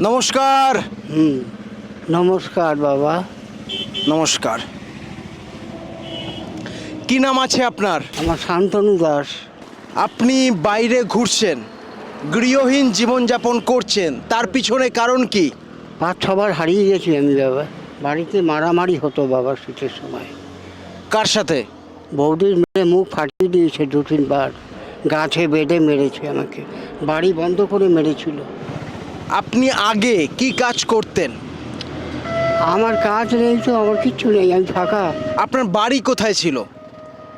নমস্কার। হুম নমস্কার বাবা। নমস্কার। কি নাম আছে আপনার? আমার শান্তনু দাস। আপনি বাইরে ঘুরছেন গৃহহীন জীবনযাপন করছেন তার পিছনে কারণ কি? পাঁচ ছবার হারিয়ে গেছি আমি বাবা। বাড়িতে মারামারি হতো বাবা শীতের সময়। কার সাথে? বৌদির মেয়ে মুখ ফাটিয়ে দিয়েছে দু তিনবার গাছে বেঁধে মেরেছে আমাকে। বাড়ি বন্ধ করে মেরেছিল। আপনি আগে কি কাজ করতেন? আমার কাজ নেই তো আমার কিচ্ছু নেই আমি ফাঁকা। আপনার বাড়ি কোথায় ছিল?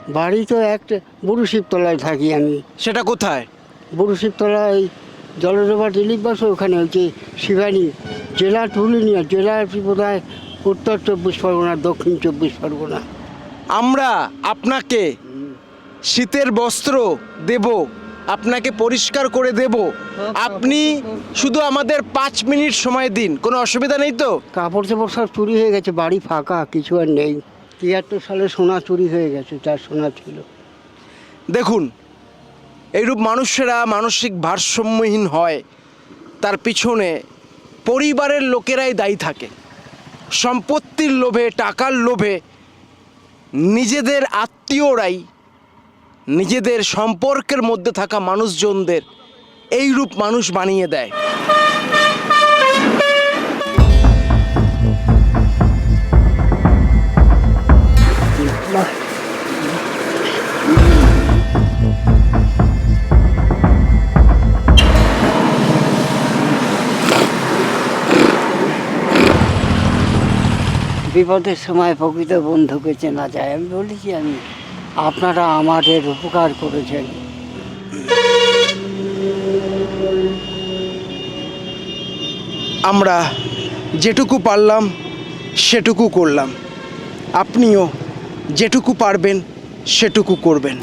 বাড়ি তো একটা বুড়ো শিবতলায় থাকি আমি। সেটা কোথায়? বুড়ো শিবতলায় জলডোবা দিলীপ বাস ওখানে হচ্ছে শিবানী জেলা তুলিনিয়া জেলা বোধ হয় উত্তর চব্বিশ পরগনা দক্ষিণ চব্বিশ পরগনা। আমরা আপনাকে শীতের বস্ত্র দেব। আপনাকে পরিষ্কার করে দেব। আপনি শুধু আমাদের পাঁচ মিনিট সময় দিন। কোনো অসুবিধা নেই তো? কাপড় চাপড় সব চুরি হয়ে গেছে বাড়ি ফাঁকা কিছু আর নেই। তিয়াত্তর সালে সোনা চুরি হয়ে গেছে তার সোনা ছিল। দেখুন এইরূপ মানুষেরা মানসিক ভারসাম্যহীন হয়। তার পিছনে পরিবারের লোকেরাই দায়ী থাকে। সম্পত্তির লোভে টাকার লোভে নিজেদের আত্মীয়রাই নিজেদের সম্পর্কের মধ্যে থাকা মানুষজনদের এই রূপ মানুষ বানিয়ে দেয়। বিপদের সময় প্রকৃত বন্ধুকে চেনা যায়, আমি বলেছি আমি। আপনারা আমাদের উপকার করেছেন। আমরা যেটুকু পারলাম সেটুকু করলাম। আপনিও যেটুকু পারবেন সেটুকু করবেন।